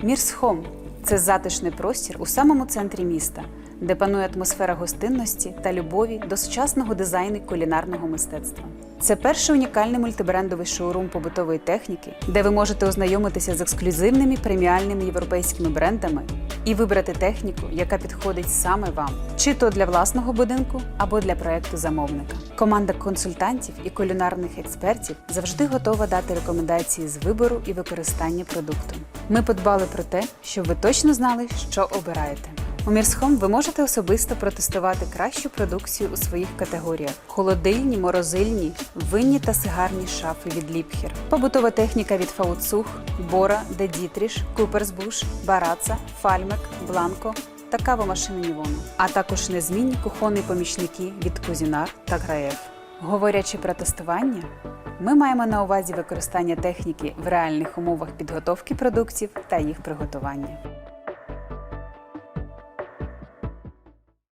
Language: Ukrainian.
Мірс Хом це затишний простір у самому центрі міста, де панує атмосфера гостинності та любові до сучасного дизайну кулінарного мистецтва. Це перший унікальний мультибрендовий шоурум побутової техніки, де ви можете ознайомитися з ексклюзивними преміальними європейськими брендами і вибрати техніку, яка підходить саме вам, чи то для власного будинку або для проекту замовника. Команда консультантів і кулінарних експертів завжди готова дати рекомендації з вибору і використання продукту. Ми подбали про те, щоб ви точно знали, що обираєте. У Мірсхом ви можете особисто протестувати кращу продукцію у своїх категоріях: холодильні, морозильні, винні та сигарні шафи від Ліпхер, побутова техніка від Фауцух, Бора, Де Дітріш, Куперсбуш, Бараца, Фальмек, Бланко та кавомашини Нівону, а також незмінні кухонні помічники від Кузінар та Граєв. Говорячи про тестування, ми маємо на увазі використання техніки в реальних умовах підготовки продуктів та їх приготування.